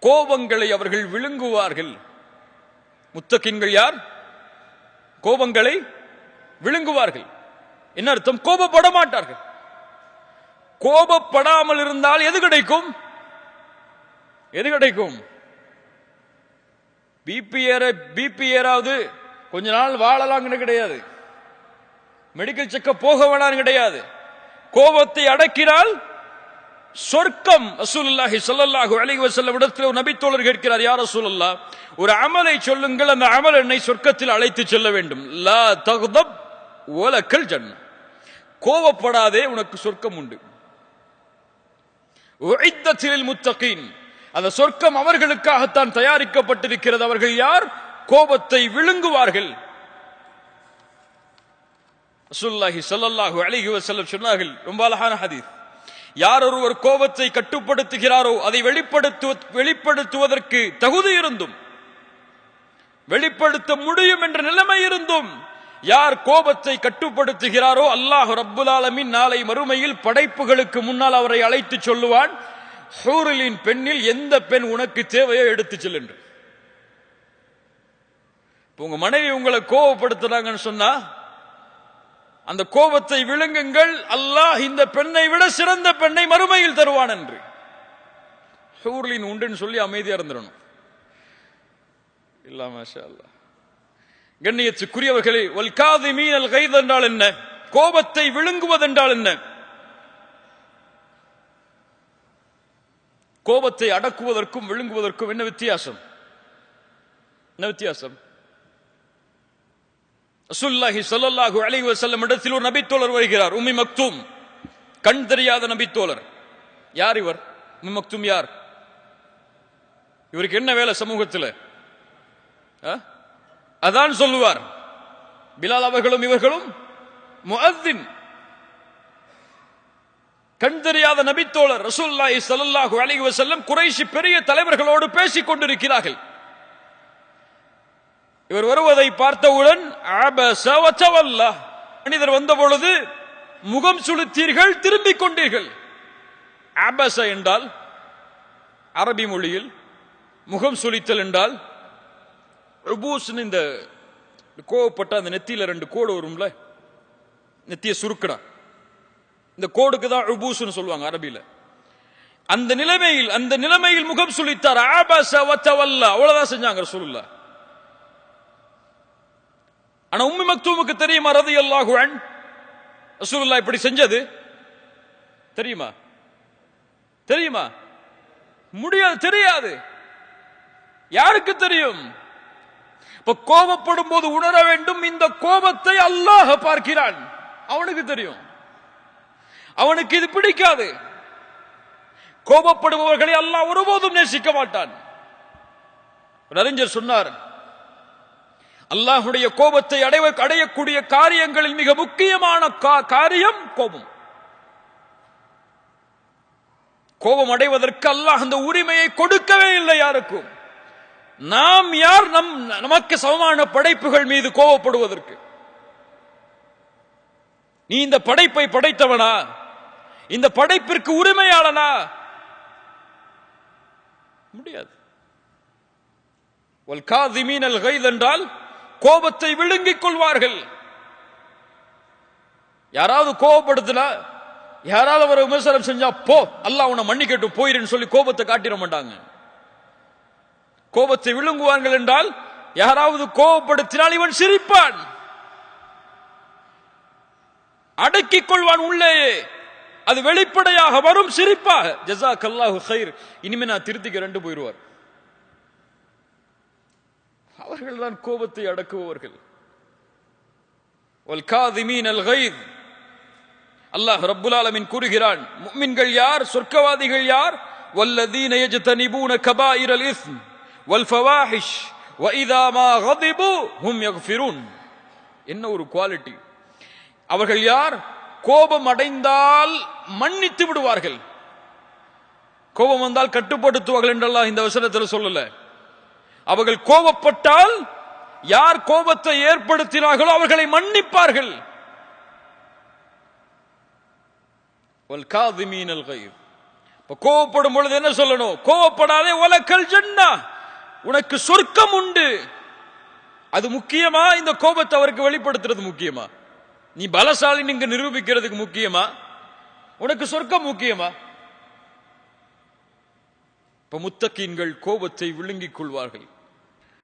கோபங்களை அவர்கள் விழுங்குவார்கள். முத்தக்கின்கள் யார்? கோபங்களை விழுங்குவார்கள். என்ன அர்த்தம்? கோபப்பட மாட்டார்கள் கோபப்படாமல் இருந்தால் எது கிடைக்கும்? எது கிடைக்கும்? பிபி ஏற பிபி ஏறாவது கொஞ்ச நாள் வாழலாம்னு கிடையாது. மெடிக்கல் செக்கப் போக வேணாம்னு கிடையாது. கோபத்தை அடக்கினால் சொர்க்கம் ரசூலுல்லாஹி ஸல்லல்லாஹு அலைஹி வஸல்லம் இடத்தில் ஒரு நபித்தோழர் கேட்கிறார் யார் ரசூலுல்லாஹ் ஒரு அமலை சொல்லுங்கள் அந்த அமல் என்னை சொர்க்கத்தில் அழைத்து செல்ல வேண்டும். லா தக்தப் வலக்கல் ஜன்ன கோவப்படாதே உனக்கு சொர்க்கம் உண்டு. உஇத்தத்தில் முத்தகீன். அந்த சொர்க்கம் அவர்களுக்காகத்தான் தயாரிக்கப்பட்டிருக்கிறது. அவர்கள் யார்? கோபத்தை விழுங்குவார்கள். ரசூலுல்லாஹி ஸல்லல்லாஹு அலைஹி வஸல்லம் சொன்னார்கள் ரொம்ப அழகான ஹதீஸ். யார் ஒருவர் கோபத்தை கட்டுப்படுத்துகிறாரோ அதை வெளிப்படுத்து வெளிப்படுத்துவதற்கு தகுதி இருந்தும் வெளிப்படுத்த முடியும் என்ற நிலைமை இருந்தும் யார் கோபத்தை கட்டுப்படுத்துகிறாரோ அல்லாஹ் ரப்புல் நாளை மறுமையில் படைப்புகளுக்கு முன்னால் அவரை அழைத்து சொல்லுவான் ஹூரலின் பெண்ணில் எந்த பெண் உனக்கு தேவையோ எடுத்து செல்லுன்று உங்க மனைவி உங்களை கோபப்படுத்துறாங்கன்னு சொன்னா அந்த கோபத்தை விழுங்குங்கள். அல்லாஹ் இந்த பெண்ணை விட சிறந்த பெண்ணை மறுமையில் தருவான் என்று. ஹூர்லின் உண்டுன்னு சொல்லி அமைதியா இருந்துடணும். இல்லாம அல்லாஹ் கண்ணியத்துக்குரியவர்களே வல்காதி மீனல் கைது என்றால் என்ன? கோபத்தை விழுங்குவதென்றால் என்ன? கோபத்தை அடக்குவதற்கும் விழுங்குவதற்கும் என்ன வித்தியாசம்? என்ன வித்தியாசம்? ரசூல்லாஹி சொல்லல்லாஹு அலைஹி வஸல்லம் இடத்தில் ஒரு நபித்தோழர் வருகிறார் உம்மி மக்தூம். கண் தெரியாத நபித்தோழர். யார் இவர்? உம்மி மக்தூம் யார்? இவருக்கு என்ன வேலை சமூகத்தில்? ஆ? அதான் சொல்லுவார். பிலால் அவர்களும் இவர்களும் முஅத்தின். கண் தெரியாத நபித்தோழர் ரசூல்லாஹி ஸல்லல்லாஹு அலைஹி செல்லும் குறைஷி பெரிய தலைவர்களோடு பேசிக் கொண்டிருக்கிறார்கள். இவர் வருவதை பார்த்தவுடன் மனிதர் வந்த பொழுது முகம் சுளுத்தீர்கள் திரும்பிக் கொண்டீர்கள். ஆபச என்றால் அரபி மொழியில் முகம் சுளித்தல் என்றால் ருபூஸ்னு இந்த கோவப்பட்ட அந்த நெத்தியில ரெண்டு கோடு வரும்ல நெத்திய சுருக்கடா. இந்த கோடுக்கு தான் ருபூஸ்னு சொல்லுவாங்க அரபியில். அந்த நிலைமையில் அந்த நிலைமையில் முகம் சுளித்தார் ஆபச வத்தவல்ல அவ்வளவுதான் செஞ்சாங்க ரசூலுல்லாஹ். ஆனா உம்மி மக்தூமுக்கு தெரியுமா? ரதி அல்லாஹுவன் ரசூலுல்லா இப்படி செஞ்சது? தெரியுமா? தெரியுமா? முடியாது தெரியாது. யாருக்கு தெரியும்? இப்ப கோபப்படும் போது உணர வேண்டும். இந்த கோபத்தை அல்லாஹ பார்க்கிறான். அவனுக்கு தெரியும். அவனுக்கு இது பிடிக்காது. கோபப்படுபவர்களை அல்லாஹ் ஒருபோதும் நேசிக்க மாட்டான். ஒரு அறிஞர் சொன்னார் அல்லாஹுடைய கோபத்தை அடைய அடையக்கூடிய காரியங்களில் மிக முக்கியமான கா- காரியம் கோபம். கோபம் அடைவதற்கு அல்லாஹ் அந்த உரிமையை கொடுக்கவே இல்லை யாருக்கும். நாம் யார்? நம் நமக்கு சமமான படைப்புகள் மீது கோபப்படுவதற்கு. நீ இந்த படைப்பை படைத்தவனா? இந்த படைப்பிற்கு உரிமையாளனா? முடியாது. என்றால் கோபத்தை விழுங்கிக் கொள்வார்கள். யாராவது கோபப்படுத்தினா யாராவது ஒரு விமர்சனம் செஞ்சா போ அல்லாஹ் உன்னை மன்னிக்கட்டும் போயிருன்னு சொல்லி கோபத்தை காட்டிட மாட்டாங்க. கோபத்தை விழுங்குவார்கள் என்றால் யாராவது கோபப்படுத்தினால் இவன் சிரிப்பான். அடக்கிக் கொள்வான் உள்ளேயே. அது வெளிப்படையாக வரும் சிரிப்பாக. ஜசா கல்லாஹு ஹைர் இனிமே நான் திருத்திக்க ரெண்டு போயிடுவார் அவர்கள் தான் கோபத்தை அடக்குபவர்கள் வல்காதிமீன் அல் கைத் அல்லாஹ் ரப்புல் ஆலமீன் கூறுகிறான் முஃமின்கள் யார் சொர்க்கவாதிகள் யார் வல்லதீன யஜ்தனிபூன கபாயிரல் இஸ்ம் வல் ஃபவாஹிஷ் وإذا ما غضبوا هم يغفرون என்ன ஒரு குவாலிட்டி அவர்கள் யார் கோபம் அடைந்தால் மன்னித்து விடுவார்கள் கோபம் வந்தால் கட்டுப்படுத்துவார்கள் என்றெல்லாம் இந்த வசனத்தில் சொல்லல அவர்கள் கோபப்பட்டால் யார் கோபத்தை ஏற்படுத்தினார்களோ அவர்களை மன்னிப்பார்கள். கோபப்படும் பொழுது என்ன சொல்லணும்? கோபப்படாதே உலக்கல் ஜன்னா. உனக்கு சொர்க்கம் உண்டு. அது முக்கியமா? இந்த கோபத்தை அவருக்கு வெளிப்படுத்துறது முக்கியமா? நீ பலசாலி நீங்க நிரூபிக்கிறதுக்கு முக்கியமா? உனக்கு சொர்க்கம் முக்கியமா? இப்ப முத்தக்கீன்கள் கோபத்தை விழுங்கிக் கொள்வார்கள்.